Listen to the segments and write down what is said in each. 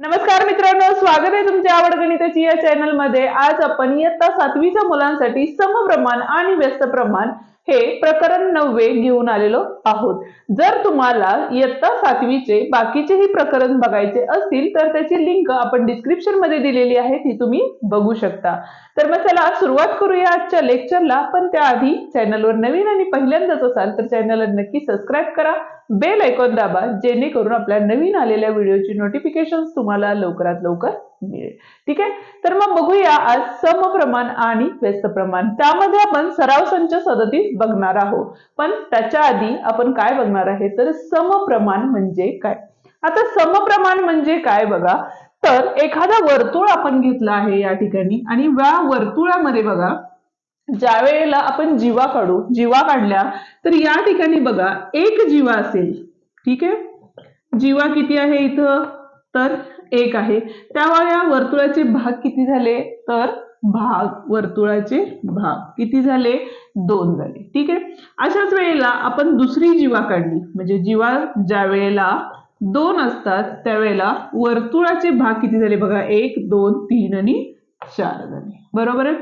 नमस्कार मित्रांनो स्वागत आहे तुमच्या आवड गणिताची या चॅनलमध्ये. आज आपण इयत्ता सातवीच्या मुलांसाठी समप्रमाण आणि व्यस्त प्रमाण हे प्रकरण नववे घेऊन आलेलो आहोत. जर तुम्हाला इयत्ता सातवीचे बाकीचेही प्रकरण बघायचे असतील तर त्याची लिंक आपण डिस्क्रिप्शनमध्ये दिलेली आहे ती तुम्ही बघू शकता. तर मग चला सुरुवात करूया आजच्या लेक्चरला पण त्याआधी चॅनलवर नवीन आणि पहिल्यांदाच असाल तर चॅनलला नक्की सबस्क्राईब करा. बेल ऐकून दाबा जेणेकरून आपल्या नवीन आलेल्या व्हिडिओची नोटिफिकेशन तुम्हाला लवकरात लवकर मिळेल. ठीक आहे? तर मग बघूया आज समप्रमाण आणि व्यस्त प्रमाण. त्यामध्ये आपण सराव संच सदतीस बघणार आहोत. पण त्याच्या आधी आपण काय बघणार आहे? तर समप्रमाण म्हणजे काय? आता समप्रमाण म्हणजे काय बघा? तर एखादा वर्तुळ आपण घेतला आहे या ठिकाणी आणि या वर्तुळामध्ये बघा ज्या वेळेला आपण जीवा काढू जीवा काढल्या तर या ठिकाणी बघा एक जीवा असेल. ठीक आहे? जीवा किती आहे इथं? तर एक आहे. त्यामुळे या वर्तुळाचे भाग किती झाले? तर भाग वर्तुळाचे भाग. किती झाले? दोन झाले. ठीक आहे? अशाच वेळेला आपण दुसरी जीवा काढली. म्हणजे जीवा ज्या वेळेला दोन असतात त्यावेळेला वर्तुळाचे भाग किती झाले? बघा एक दोन तीन आणि चार झाले. बरोबर आहे?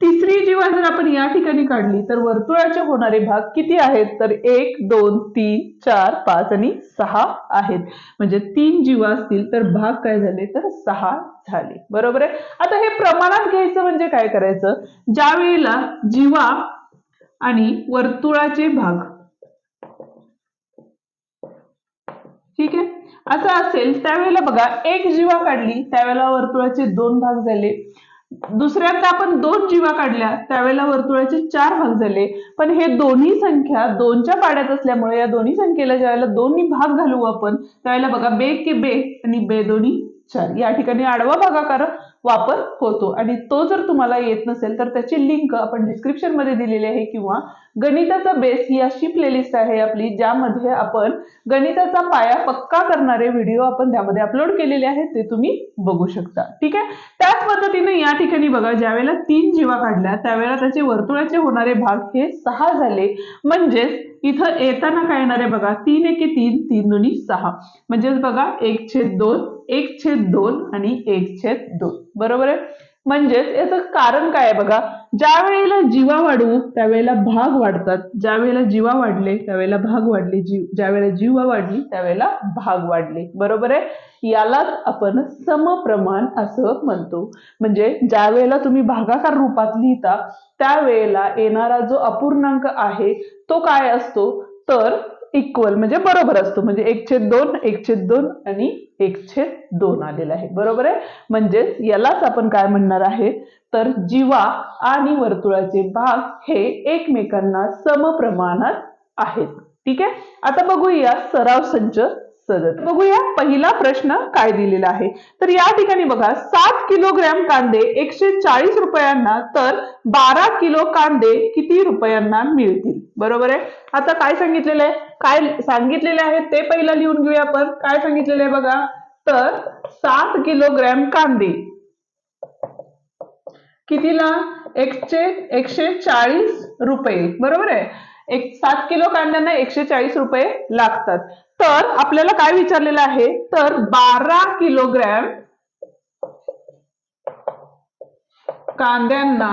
तिसरी जीवा जर आपण या ठिकाणी काढली तर वर्तुळाचे होणारे भाग किती आहेत? तर एक दोन तीन चार पाच आणि सहा आहेत. म्हणजे तीन जीवा असतील तर भाग काय झाले? तर सहा झाले. बरोबर आहे? आता हे प्रमाणात घ्यायचं म्हणजे काय करायचं? ज्या वेळेला जीवा आणि वर्तुळाचे भाग ठीक आहे? असं असेल त्यावेळेला बघा एक जीवा काढली त्यावेळेला वर्तुळाचे दोन भाग झाले. दुसऱ्यांदा आपण दोन जीवा काढल्या त्यावेळेला वर्तुळाचे चार भाग झाले. पण हे दोन्ही संख्या दोनच्या पाड्यात असल्यामुळे या दोन्ही संख्येला ज्यावेळेला दोन्ही भाग घालू आपण त्यावेळेला बघा बे के बे आणि बे दोन्ही चार या ठिकाणी आडवा भागाकार वापर होतो. आणि तो जर तुम्हाला येत नसेल तर त्याची लिंक आपण डिस्क्रिप्शनमध्ये दिलेली आहे किंवा गणिताचा बेस ही अशी प्लेलिस्ट आहे आपली ज्यामध्ये आपण गणिताचा पाया पक्का करणारे व्हिडिओ आपण त्यामध्ये अपलोड केलेले आहेत ते तुम्ही बघू शकता. ठीक आहे? त्याच पद्धतीने या ठिकाणी बघा ज्यावेळेला तीन जीवा काढल्या त्यावेळेला त्याचे वर्तुळाचे होणारे भाग हे सहा झाले. म्हणजेच इथं येताना काय येणार आहे बघा तीन एके तीन तीन दोन्ही सहा. म्हणजेच बघा एक छेद दोन एक छेद दोन आणि एक छेद दोन. बरोबर आहे? म्हणजेच याचं कारण काय आहे बघा? ज्या वेळेला जीवा वाढवू त्यावेळेला भाग वाढतात. ज्या वेळेला जीवा वाढले त्यावेळेला भाग वाढले. जीव ज्या वेळेला जीवा वाढली त्यावेळेला भाग वाढले. बरोबर आहे? यालाच आपण समप्रमाण असं म्हणतो. म्हणजे ज्या वेळेला तुम्ही भागाकार रूपात लिहिता त्यावेळेला येणारा जो अपूर्णांक आहे तो काय असतो? तर इक्वल म्हणजे बरोबर असतो. म्हणजे एक छेद दोन एक छेद दोन आणि एक छेद दोन आलेला आहे. बरोबर आहे? म्हणजेच यालाच आपण काय म्हणणार आहे? तर जीवा आणि वर्तुळाचे भाग हे एकमेकांना समप्रमाणात आहेत. ठीक आहे? आता बघूया सराव संच सदत. बघूया पहिला प्रश्न काय दिलेला आहे. तर या ठिकाणी बघा सात किलोग्रॅम कांदे एकशे चाळीस रुपयांना तर बारा किलो कांदे किती रुपयांना मिळतील? बरोबर आहे? आता काय सांगितलेलं आहे? काय सांगितलेले आहे ते पहिला लिहून घेऊया आपण. काय सांगितलेलं आहे बघा? तर सात किलोग्रॅम कांदे. कितीला? एकशे एकशे चाळीस रुपये. बरोबर आहे? एक सात किलो कांद्यांना एकशे चाळीस रुपये लागतात. तर आपल्याला काय विचारलेलं आहे? तर बारा किलोग्रॅम कांद्यांना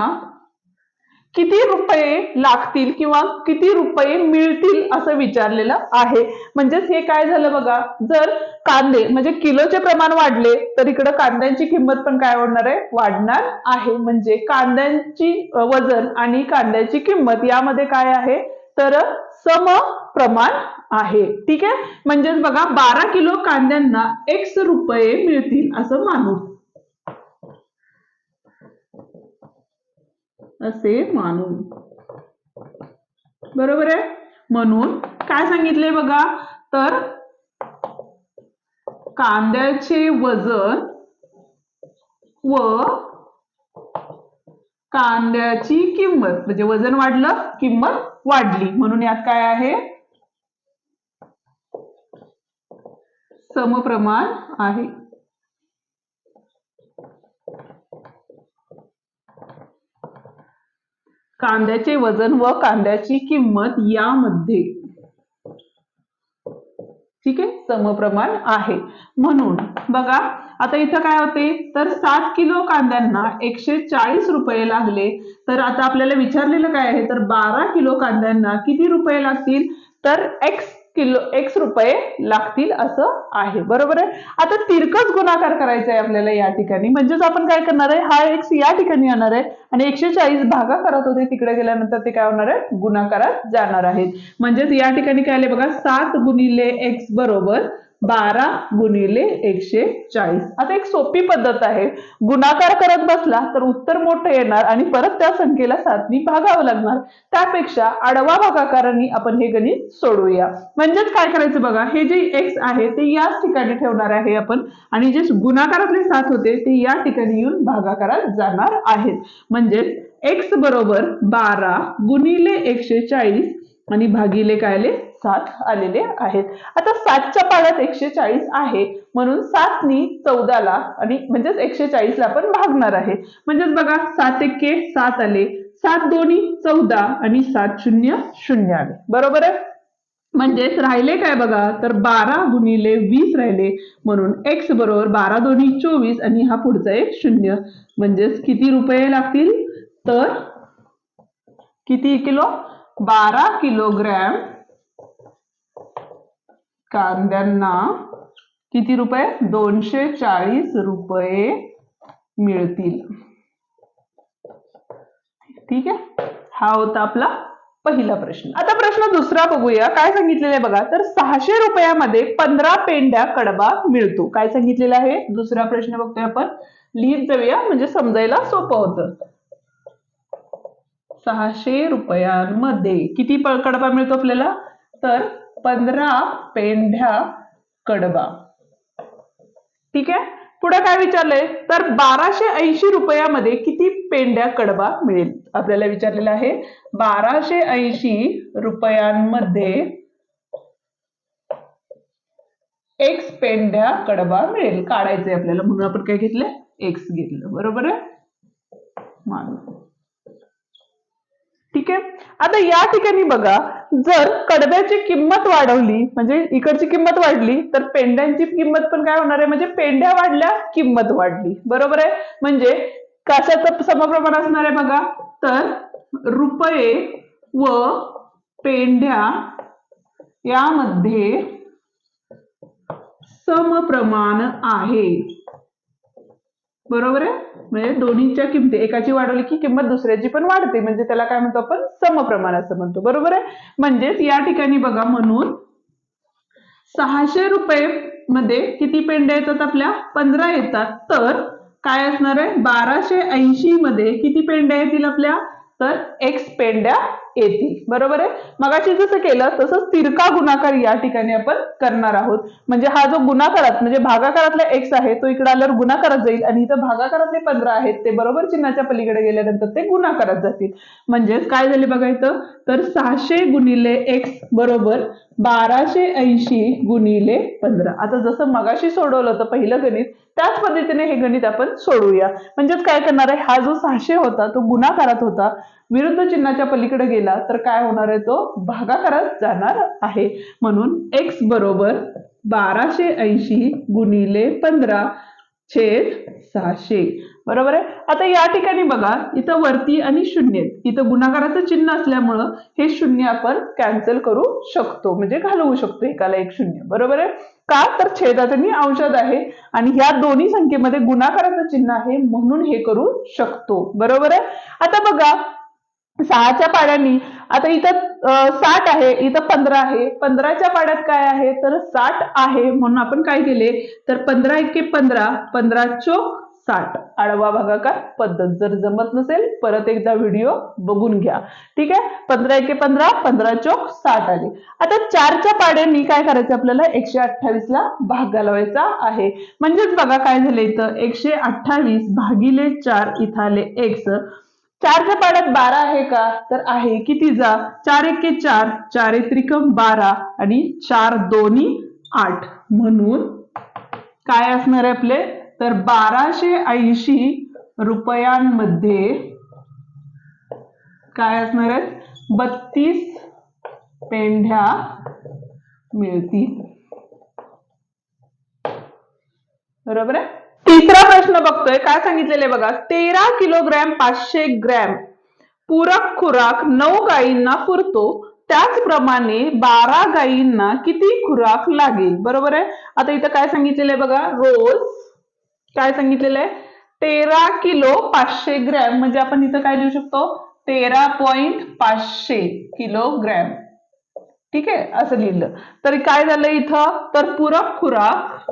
किती रुपये लागतील किंवा किती रुपये मिळतील असं विचारलेलं आहे. म्हणजेच हे काय झालं बघा जर कांदे म्हणजे किलोचे प्रमाण वाढले तर इकडं कांद्यांची किंमत पण काय वाढणार आहे? वाढणार आहे. म्हणजे कांद्यांची वजन आणि कांद्याची किंमत यामध्ये काय आहे? तर सम प्रमाण आहे. ठीक आहे? म्हणजेच बघा बारा किलो कांद्यांना एक्स रुपये मिळतील असं मानू. असे मानू. बरोबर आहे? म्हणून काय सांगितले बघा? तर कांद्याचे वजन व कांद्याची किंमत म्हणजे वजन वाढलं किंमत वाढली. म्हणून यात काय आहे? समप्रमाण आहे. कांद्याचे वजन व कांद्याची किंमत यामध्ये. ठीक आहे? समप्रमाण आहे. म्हणून बघा आता इथं काय होते? तर सात किलो कांद्यांना एकशे चाळीस रुपये लागले. तर आता आपल्याला विचारलेलं काय आहे? तर बारा किलो कांद्यांना किती रुपये लागतील? तर एक्स किलो एक्स रुपये लागतील असं आहे. बरोबर आहे? आता तिरकस गुणाकार करायचा आहे आपल्याला या ठिकाणी. म्हणजेच आपण काय करणार आहे? हा एक्स या ठिकाणी येणार आहे आणि एकशे चाळीस भागा करत होते. तिकडे गेल्यानंतर ते काय होणार आहे? गुणाकारात जाणार आहेत. म्हणजेच या ठिकाणी काय आले बघा? सात गुणिले एक्स बरोबर बारा गुणिले एकशे चाळीस. आता एक सोपी पद्धत आहे. गुणाकार करत बसला तर उत्तर मोठं येणार आणि परत त्या संख्येला सातनी भागावं लागणार. त्यापेक्षा आडवा भागाकारांनी आपण हे गणित सोडवूया म्हणजेच काय करायचं बघा हे जे एक्स आहे ते याच ठिकाणी ठेवणार आहे आपण आणि जे गुणाकारातले सात होते ते या ठिकाणी येऊन भागाकारात जाणार आहेत. म्हणजेच एक्स बरोबर बारा गुणिले एकशे चाळीस आणि भागिले कायले सात आलेले आहेत. आता सातच्या पाड्यात एकशे चाळीस आहे. म्हणून सातनी चौदाला आणि म्हणजेच एकशे चाळीसला आपण भागणार आहे. म्हणजेच बघा सात एक्के सात आले. सात दोन्ही चौदा आणि सात शून्य शून्य आले. बरोबर आहे? म्हणजेच राहिले काय बघा? तर बारा गुणिले वीस राहिले. म्हणून एक्स बरोबर बारा दोन्ही चोवीस आणि हा पुढचा एक शून्य. म्हणजेच किती रुपये लागतील? तर किती किलो? बारा किलोग्रॅम कांद्यांना किती रुपये? दोनशे चाळीस रुपये मिळतील. ठीक आहे? हा होता आपला पहिला प्रश्न. आता प्रश्न दुसरा बघूया. काय सांगितलेलं आहे बघा? तर सहाशे रुपयामध्ये पंधरा पेंड्या कडबा मिळतो. काय सांगितलेलं आहे? दुसरा प्रश्न बघतोय आपण. लिहित जाऊया. म्हणजे समजायला सोपं होतं. सहाशे रुपयांमध्ये. किती कडबा मिळतो आपल्याला? तर पंधरा पेंढ्या कडबा. ठीक आहे? पुढे काय विचारलंय? तर बाराशे ऐंशी रुपयामध्ये किती पेंड्या कडबा मिळेल? आपल्याला विचारलेलं आहे. बाराशे ऐंशी रुपयांमध्ये एक्स पेंड्या कडबा मिळेल. काढायचंय आपल्याला. म्हणून आपण काय घेतलं एक्स घेतलं. बरोबर आहे? ठीक आहे? आता या ठिकाणी बघा जर कडब्याची किंमत वाढवली म्हणजे इकडची किंमत वाढली तर पेंड्यांची किंमत पण काय होणार आहे? म्हणजे पेंड्या वाढल्या किंमत वाढली. बरोबर आहे? म्हणजे कशाचं समप्रमाण असणार आहे बघा. तर रुपये व पेंड्या यामध्ये समप्रमाण आहे. बरोबर आहे? म्हणजे दोन्हीच्या किमती एकाची वाढवली की किंमत दुसऱ्याची पण वाढते. म्हणजे त्याला काय म्हणतो आपण? समप्रमाण असं म्हणतो. बरोबर आहे? म्हणजेच या ठिकाणी बघा म्हणून सहाशे रुपये मध्ये किती पेंड्या येतात आपल्या? पंधरा येतात. तर काय असणार आहे? बाराशे ऐंशी मध्ये किती पेंड्या येतील आपल्या? तर एक्स पेंड्या येतील. बरोबर आहे? मगाशी जसं केलं तसंच तिरका गुणाकार या ठिकाणी आपण करणार आहोत. म्हणजे हा जो गुणाकारात म्हणजे भागाकारातला एक्स आहे तो इकडे आल्यावर गुणाकारात जाईल आणि इथं भागाकारातले पंधरा आहेत ते बरोबर चिन्हाच्या पलीकडे गेल्यानंतर ते गुणाकारात जातील. म्हणजेच काय झाले बघा इथं? तर सहाशे गुणिले एक्स बरोबर बाराशे ऐंशी गुणिले पंधरा. आता जसं मगाशी सोडवलं होतं पहिलं गणित त्याच पद्धतीने हे गणित आपण सोडवूया म्हणजेच काय करणार आहे? हा जो सहाशे होता तो गुणाकारात होता. विरुद्ध चिन्हाच्या पलीकडे गेला तर काय होणार आहे तो? भागाकारच जाणार आहे. म्हणून एक्स बरोबर बाराशे ऐंशी गुणिले पंधरा छेद सहाशे. बरोबर आहे? आता या ठिकाणी बघा इथं वरती आणि शून्य इथं गुणाकाराचं चिन्ह असल्यामुळं हे शून्य आपण कॅन्सल करू शकतो. म्हणजे घालवू शकतो एकाला एक शून्य. बरोबर आहे? का? तर छेदात आणि अंशात आहे. आणि ह्या दोन्ही संख्येमध्ये गुणाकाराचं चिन्ह आहे म्हणून हे करू शकतो. बरोबर आहे? आता बघा सहाच्या पाड्यांनी. आता इथं साठ आहे इथं पंधरा आहे. पंधराच्या पाड्यात काय आहे? तर साठ आहे म्हणून आपण काय केले? तर पंधरा एके पंधरा पंधरा चोक साठ. आडवा भागाकार पद्धत. जर जमत नसेल परत एकदा व्हिडिओ बघून घ्या. ठीक आहे? पंधरा एके पंधरा पंधरा चोक साठ आले. आता चारच्या पाड्यांनी काय करायचं आपल्याला? एकशे अठ्ठावीस ला भाग घालवायचा आहे. म्हणजेच बघा काय झालं इथं? एकशे अठ्ठावीस भागिले चार इथं आले एक्स. चारच्या पाण्यात बारा आहे का? तर आहे. किती जा? चार एके चार. चार त्रिकम बारा आणि चार दोन्ही आठ. म्हणून काय असणार आहे आपले? तर बाराशे ऐंशी रुपयांमध्ये काय असणार आहेत बत्तीस पेंढ्या मिळतील. बरोबर आहे? तिसरा प्रश्न बघतोय. काय सांगितलेले बघा? तेरा किलोग्रॅम पाचशे ग्रॅम पूरक खुराक नऊ गायींना पुरतो. त्याचप्रमाणे बारा गायींना किती खुराक लागेल? बरोबर आहे? आता इथं काय सांगितलेलं आहे बघा? रोज काय सांगितलेलं आहे तेरा किलो पाचशे ग्रॅम. म्हणजे आपण इथं काय लिहू शकतो? तेरा पॉइंट पाचशे किलोग्रॅम. ठीक आहे? असं लिहिलं. तर काय झालं इथं? तर पूरक खुराक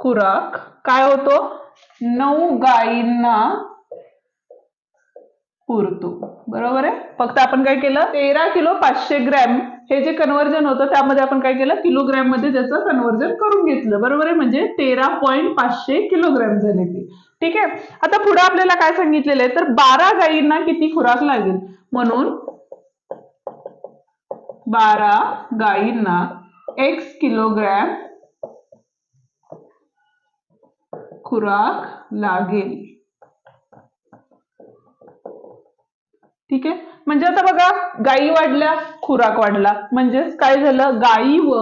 खुराक काय होतो? नऊ गायींना पुरतो. बरोबर आहे? फक्त आपण काय केलं? तेरा किलो पाचशे ग्रॅम हे जे कन्वर्जन होतं त्यामध्ये आपण काय केलं? किलोग्रॅममध्ये त्याचं कन्वर्जन करून घेतलं. बरोबर आहे? म्हणजे तेरा पॉईंट पाचशे किलोग्रॅम झाले ते. ठीक आहे? आता पुढे आपल्याला काय सांगितलेलं आहे? तर बारा गायींना किती खुराक लागेल? म्हणून बारा गायींना एक्स किलोग्रॅम खुराक लागेल. ठीक आहे? म्हणजे आता बघा गायी वाढल्या खुराक वाढला. म्हणजेच काय झालं? गायी व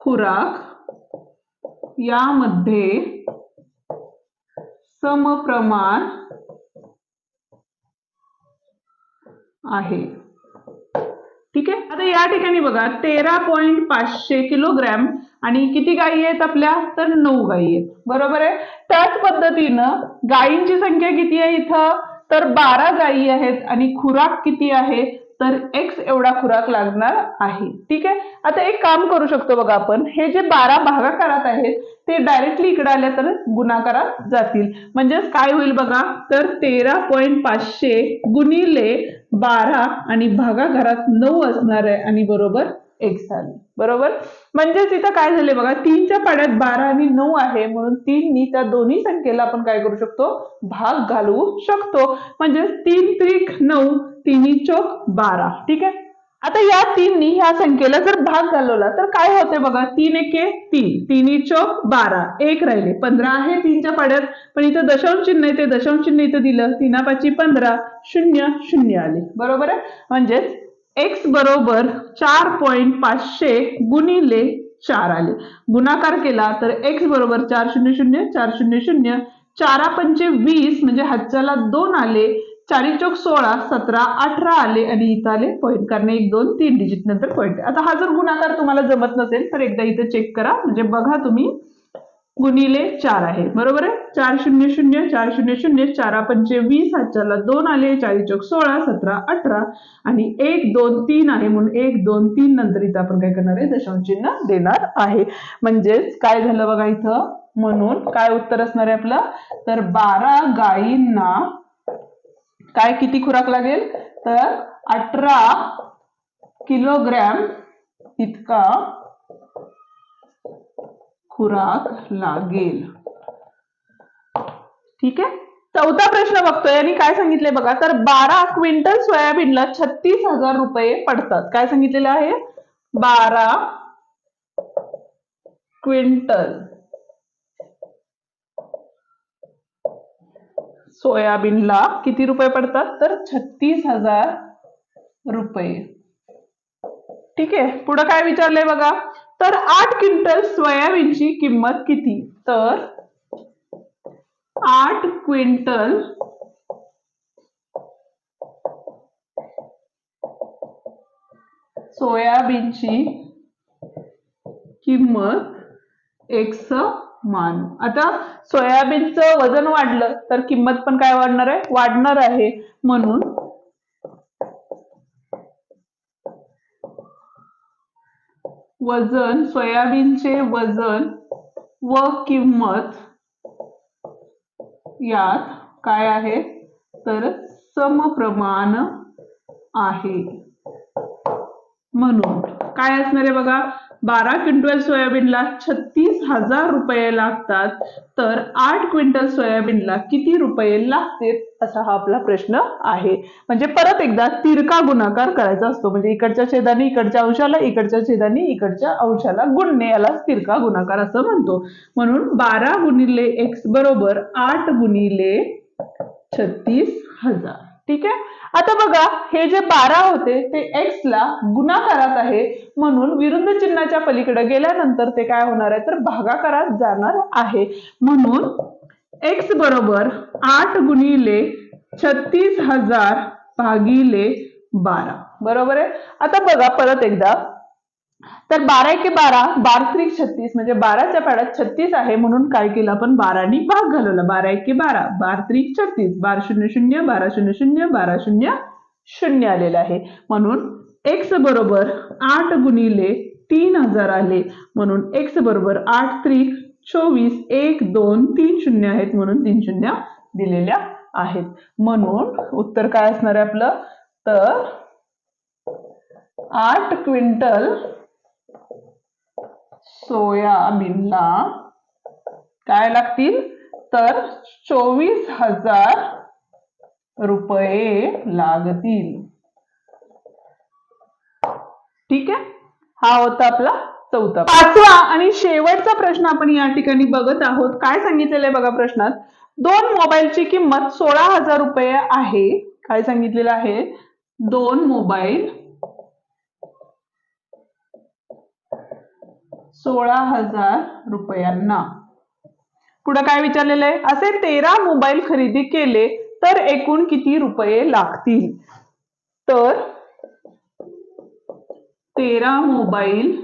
खुराक यामध्ये समप्रमाण आहे. ठीक आहे? आता या ठिकाणी बघा तेरा पॉइंट पाचशे किलोग्रॅम आणि किती गायी आहेत आपल्या? तर नऊ गायी आहेत. बरोबर आहे? त्याच पद्धतीनं गायींची संख्या किती आहे इथं? तर बारा गायी आहेत आणि खुराक किती आहे? तर एक्स एवढा खुराक लागणार आहे. ठीक आहे? आता एक काम करू शकतो बघा आपण. हे जे बारा भागाकारात आहेत ते डायरेक्टली इकडे आले तर गुणाकारात जातील. म्हणजेच काय होईल बघा? तर तेरा पॉईंट पाचशे गुणिले बारा आणि भागाकारात नऊ असणार आहे आणि बरोबर एक्स आले. बरोबर? म्हणजेच इथं काय झाले बघा तीनच्या पाड्यात बारा आणि नऊ आहे म्हणून तीननी त्या दोन्ही संख्येला आपण काय करू शकतो? भाग घालवू शकतो. म्हणजे तीन त्रिक नऊ तिन्ही चोक बारा. ठीक आहे? आता या तीननी ह्या संख्येला जर भाग घालवला तर काय होते बघा? तीन एके तीन तिन्ही चोक बारा. एक राहिले. पंधरा आहे तीनच्या पाड्यात पण इथं दशांश चिन्ह ते दशांश चिन्ह इथं दिलं. तीनापाची पंधरा शून्य शून्य आले. बरोबर आहे? म्हणजेच एक्स बरोबर चार पॉईंट पाचशे गुणिले चार आले. गुणाकार केला तर एक्स बरोबर चार शून्य शून्य चार शून्य शून्य चारा पंचे वीस म्हणजे हातच्याला दोन आले चारी चौक सोळा सतरा अठरा आले आणि इथं आले पॉईंट कारण एक दोन तीन डिजिट नंतर पॉईंट आता हा जर गुणाकार तुम्हाला जमत नसेल तर एकदा इथं चेक करा. म्हणजे बघा तुम्ही गुणिले चार आहे. बरोबर आहे? चार शून्य शून्य चार शून्य शून्य चारा पंचे वीस हातच्याला दोन आले चाळीस चौक सोळा सतरा अठरा आणि एक दोन तीन आहे म्हणून एक दोन तीन नंतर इथं आपण काय करणार आहे? दशांश चिन्ह देणार आहे. म्हणजेच काय झालं बघा इथं? म्हणून काय उत्तर असणार आहे आपलं? तर बारा गायींना काय किती खुराक लागेल? तर अठरा किलोग्रॅम इतका खुराक लागेल. ठीक आहे? चौथा प्रश्न बघतोय. आणि काय सांगितले बघा? तर बारा क्विंटल सोयाबीनला छत्तीस हजार रुपये पडतात. काय सांगितलेलं आहे? बारा क्विंटल सोयाबीनला किती रुपये पडतात? तर छत्तीस हजार रुपये. ठीक आहे? पुढे काय विचारलंय बघा? तर आठ क्विंटल सोयाबीनची किंमत किती? तर आठ क्विंटल सोयाबीनची किंमत एक मान आता सोयाबीनचं वजन वाढलं तर किंमत पण काय वाढणार आहे? वाढणार आहे. म्हणून वजन सोयाबीनचे वजन व किंमत यात काय आहे? तर समप्रमाण आहे. म्हणून काय असणार आहे बघा? बारा क्विंटल सोयाबीनला छत्तीस हजार रुपये लागतात तर आठ क्विंटल सोयाबीनला किती रुपये लागतील असा हा आपला प्रश्न आहे. म्हणजे परत एकदा तिरका गुणाकार करायचा असतो. म्हणजे इकडच्या छेदाने इकडच्या अंशाला इकडच्या छेदाने इकडच्या अंशाला गुणणे याला तिरका गुणाकार असं म्हणतो. म्हणून बारा गुणिले एक्स बरोबर आठ गुणिले छत्तीस हजार. ठीक आहे? आता बघा हे जे बारा होते ते एक्स ला गुणाकारात आहे. म्हणून विरुद्ध चिन्हाच्या पलीकडे गेल्यानंतर ते काय होणार आहे? तर भागाकारात जाणार आहे. म्हणून एक्स बरोबर आठ गुणिले छत्तीस हजार भागिले बारा. बरोबर आहे? आता बघा परत एकदा. तर बारा एके बारा बार त्रिक छत्तीस म्हणजे बाराच्या पाड्यात छत्तीस आहे म्हणून काय केलं आपण? बारानी भाग घालवला. बारा एके बारा बार त्रिक छत्तीस बार शून्य शून्य बारा शून्य शून्य बारा शून्य शून्य आलेलं आहे. म्हणून एक्स बरोबर आठ गुणिले तीन हजार आले म्हणून एक्स बरोबर आठ त्रिक चोवीस एक दोन तीन शून्य आहेत म्हणून तीन शून्य दिलेल्या आहेत. म्हणून उत्तर काय असणार आहे आपलं? तर आठ क्विंटल सोयाबीनला काय लागतील? तर चोवीस हजार रुपये लागतील. ठीक आहे? हा होता आपला चौथा पाचवा आणि शेवटचा प्रश्न आपण या ठिकाणी बघत आहोत. काय सांगितलेलं आहे बघा प्रश्नात? दोन मोबाईलची किंमत सोळा हजार रुपये आहे. काय सांगितलेलं आहे? दोन मोबाईल सोळा हजार रुपयांना. पुढे काय विचारलेलं आहे? असे तेरा मोबाईल खरेदी केले तर एकूण किती रुपये लागतील? तर तेरा मोबाईल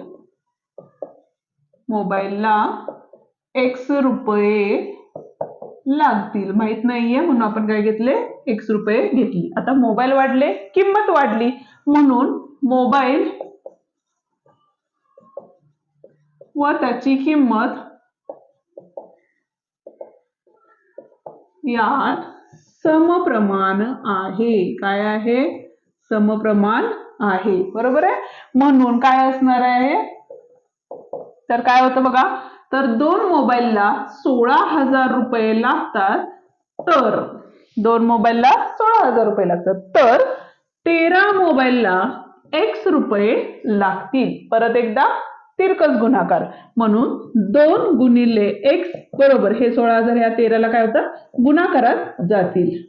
मोबाईलला एक्स रुपये लागतील. माहीत नाहीये म्हणून आपण काय घेतले? एक्स रुपये घेतली. आता मोबाईल वाढले किंमत वाढली. म्हणून मोबाईल व त्याची किंमत यात समप्रमाण आहे. काय आहे? समप्रमाण आहे. बरोबर आहे? म्हणून काय असणार आहे? तर काय होतं बघा? तर दोन मोबाईलला सोळा हजार रुपये लागतात. तर दोन मोबाईलला सोळा हजार रुपये लागतात. तर तेरा मोबाईलला एक्स रुपये लागतील. परत एकदा तिरकस गुणाकार. म्हणून दोन गुणिले एक्स बरोबर हे सोळा हजार या तेराला काय होतं? गुणाकारात जातील.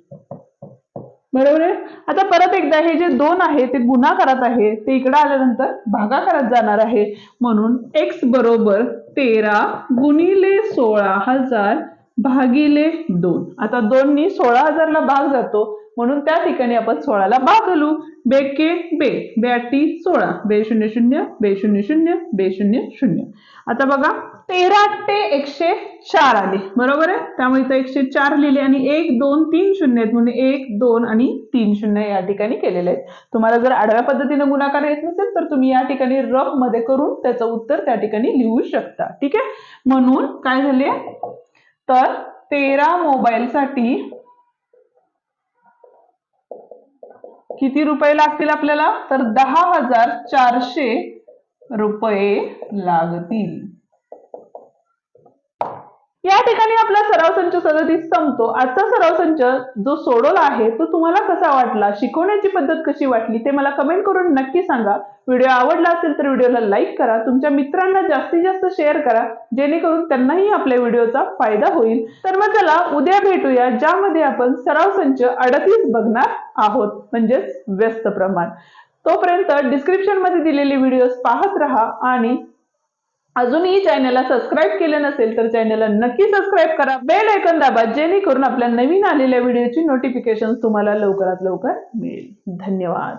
बरोबर आहे? आता परत एकदा हे जे दोन आहे ते गुणाकारात आहे ते इकडे आल्यानंतर भागाकारात जाणार आहे. म्हणून एक्स बरोबर तेरा गुणिले सोळा हजार भागिले दोन. आता दोननी सोळा हजारला भाग जातो. म्हणून त्या ठिकाणी आपण सोळाला भाग घालू. बेके बे ब्याटी सोळा बे शून्य शून्य बे शून्य शून्य बे शून्य शून्य. आता बघा तेरा ते एकशे चार आले. बरोबर आहे? त्यामुळे इथं एकशे चार लिहिले आणि एक दोन तीन शून्य आहेत. म्हणून एक दोन आणि तीन शून्य या ठिकाणी केलेले आहेत. तुम्हाला जर आडव्या पद्धतीने गुणाकार येत नसेल तर तुम्ही या ठिकाणी रफमध्ये करून त्याचं उत्तर त्या ठिकाणी लिहू शकता. ठीक आहे? म्हणून काय झाले? तर तेरा मोबाईलसाठी किती रुपये लागतील आपल्याला? तर दहा हजार चारशे रुपये लागतील. या ठिकाणी आपला सराव संच सदतीस संपतो. आजचा सराव संच जो सोडवला आहे तो तुम्हाला कसा वाटला? शिकवण्याची पद्धत कशी वाटली? ते मला कमेंट करून नक्की सांगा. व्हिडिओ आवडला असेल तर व्हिडिओला लाईक करा. तुमच्या मित्रांना जास्तीत जास्त शेअर करा. जेणेकरून त्यांनाही आपल्या व्हिडिओचा फायदा होईल. तर मग चला उद्या भेटूया ज्यामध्ये आपण सराव संच अडतीस बघणार आहोत. म्हणजेच व्यस्त प्रमाण. तोपर्यंत डिस्क्रिप्शनमध्ये दिलेले व्हिडिओज पाहत राहा आणि अजूनही चॅनलला सबस्क्राईब केलं नसेल तर चॅनलला नक्की सबस्क्राईब करा. बेल ऐकन दाबा जेणेकरून आपल्या नवीन आलेल्या व्हिडिओची नोटिफिकेशन तुम्हाला लवकरात लवकर मिळेल. धन्यवाद.